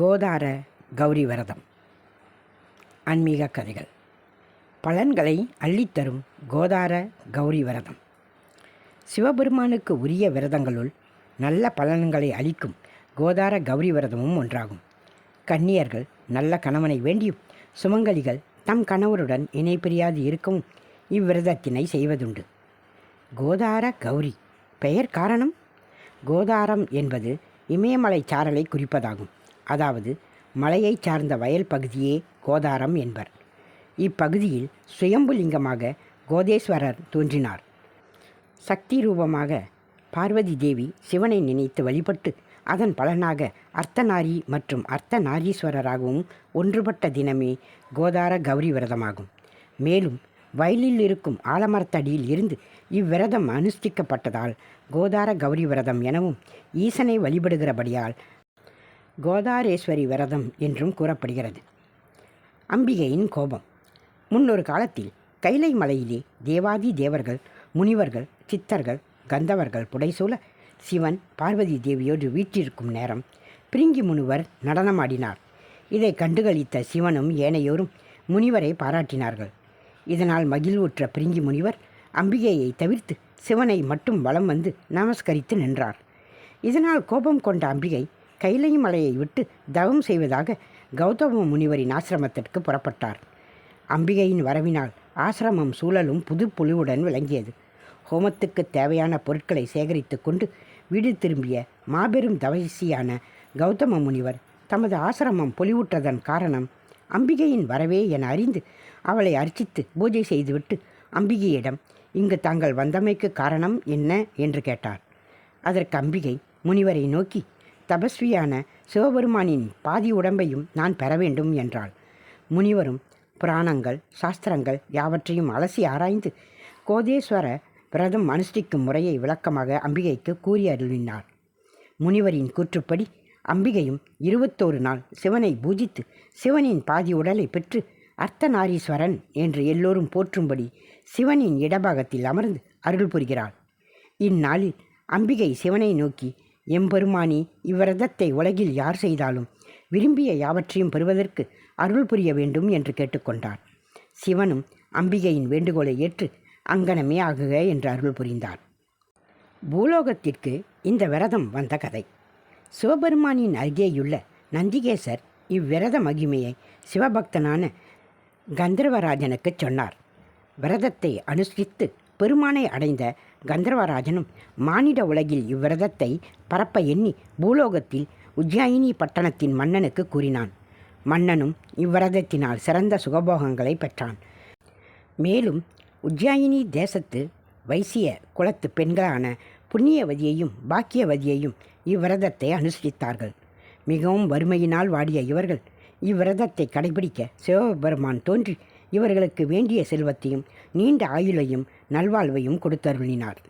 கோதார கௌரி விரதம் ஆன்மீக கதைகள். பலன்களை அள்ளித்தரும் கோதார கௌரி விரதம் சிவபெருமானுக்கு உரிய விரதங்களுள் நல்ல பலன்களை அளிக்கும் கோதார கௌரி விரதமும் ஒன்றாகும். கன்னியர்கள் நல்ல கணவனை வேண்டியும் சுமங்கலிகள் தம் கணவருடன் இணைப்பிரியாது இருக்கவும் இவ்விரதத்தினை செய்வதுண்டு. கோதார கௌரி பெயர் காரணம்? கோதாரம் என்பது இமயமலை சாரலை குறிப்பதாகும். அதாவது மலையை சார்ந்த வயல் பகுதியே கோதாரம் என்பர். இப்பகுதியில் சுயம்புலிங்கமாக கோதேஸ்வரர் தோன்றினார். சக்தி ரூபமாக பார்வதி தேவி சிவனை நினைத்து வழிபட்டு அதன் பலனாக அர்த்தநாரி மற்றும் அர்த்தநாரீஸ்வரராகவும் ஒன்றுபட்ட தினமே கோதார கௌரி விரதமாகும். மேலும் வயலில் இருக்கும் ஆலமரத்தடியில் இருந்து இவ்விரதம் அனுஷ்டிக்கப்பட்டதால் கோதார கௌரி விரதம் எனவும் ஈசனை வழிபடுகிறபடியால் கோதாரேஸ்வரி விரதம் என்றும் கூறப்படுகிறது. அம்பிகையின் கோபம். முன்னொரு காலத்தில் கைலை மலையிலே தேவாதி தேவர்கள் முனிவர்கள் சித்தர்கள் கந்தவர்கள் புடைசூழ சிவன் பார்வதி தேவியோடு வீற்றிருக்கும் நேரம் பிரிங்கி முனிவர் நடனமாடினார். இதை கண்டுகளித்த சிவனும் ஏனையோரும் முனிவரை பாராட்டினார்கள். இதனால் மகிழ்வுற்ற பிரிங்கி முனிவர் அம்பிகையை தவிர்த்து சிவனை மட்டும் வலம் வந்து நமஸ்கரித்து நின்றார். இதனால் கோபம் கொண்ட அம்பிகை கைலை மலையை விட்டு தவம் செய்வதாக கௌதம முனிவரின் ஆசிரமத்திற்கு புறப்பட்டார். அம்பிகையின் வரவினால் ஆசிரமம் சூழலும் புது பொலிவுடன் விளங்கியது. ஹோமத்துக்கு தேவையான பொருட்களை சேகரித்து கொண்டு வீடு திரும்பிய மாபெரும் தவசியான கௌதம முனிவர் தமது ஆசிரமம் பொலிவுற்றதன் காரணம் அம்பிகையின் வரவே என அறிந்து அவளை அர்ச்சித்து பூஜை செய்துவிட்டு அம்பிகையிடம் இங்கு தாங்கள் வந்தமைக்கு காரணம் என்ன? என்று கேட்டார். அதற்கு அம்பிகை முனிவரை நோக்கி தபஸ்வியான சிவபெருமானின் பாதி உடம்பையும் நான் பெற வேண்டும் என்றாள். முனிவரும் புராணங்கள் சாஸ்திரங்கள் யாவற்றையும் அலசி ஆராய்ந்து கோதேஸ்வர விரதம் அனுஷ்டிக்கும் முறையை விளக்கமாக அம்பிகைக்கு கூறி அருளினார். முனிவரின் கூற்றுப்படி அம்பிகையும் இருபத்தோரு நாள் சிவனை பூஜித்து சிவனின் பாதி உடலை பெற்று அர்த்தநாரீஸ்வரன் என்று எல்லோரும் போற்றும்படி சிவனின் இடபாகத்தில் அமர்ந்து அருள் புரிகிறாள் இந்நாளில் அம்பிகை சிவனை நோக்கி எம்பெருமானி இவ்விரதத்தை உலகில் யார் செய்தாலும் விரும்பிய யாவற்றையும் பெறுவதற்கு அருள் புரிய வேண்டும் என்று கேட்டுக்கொண்டார். சிவனும் அம்பிகையின் வேண்டுகோளை ஏற்று அங்கனமே ஆகுக என்று அருள் புரிந்தார். பூலோகத்திற்கு இந்த விரதம் வந்த கதை. சிவபெருமானின் அருகேயுள்ள நந்திகேசர் இவ்விரத மகிமையை சிவபக்தனான கந்தர்வராஜனுக்கு சொன்னார். விரதத்தை அனுஷ்டித்து பெருமானை அடைந்த கந்தர்வராஜனும் மானிட உலகில் இவ்விரதத்தை பரப்ப எண்ணி பூலோகத்தில் உஜ்ஜாயினி பட்டணத்தின் மன்னனுக்கு கூறினான். மன்னனும் இவ்விரதத்தினால் சிறந்த சுகபோகங்களை பெற்றான். மேலும் உஜ்ஜாயினி தேசத்து வைசிய குலத்து பெண்களான புண்ணியவதியையும் பாக்கியவதியையும் இவ்விரதத்தை அனுஷ்டித்தார்கள் மிகவும் வறுமையினால் வாடிய இவர்கள் இவ்விரதத்தை கடைபிடிக்க சிவபெருமான் தோன்றி இவர்களுக்கு வேண்டிய செல்வத்தையும் நீண்ட ஆயுளையும் நல்வாழ்வையும் கொடுத்தருளினார்.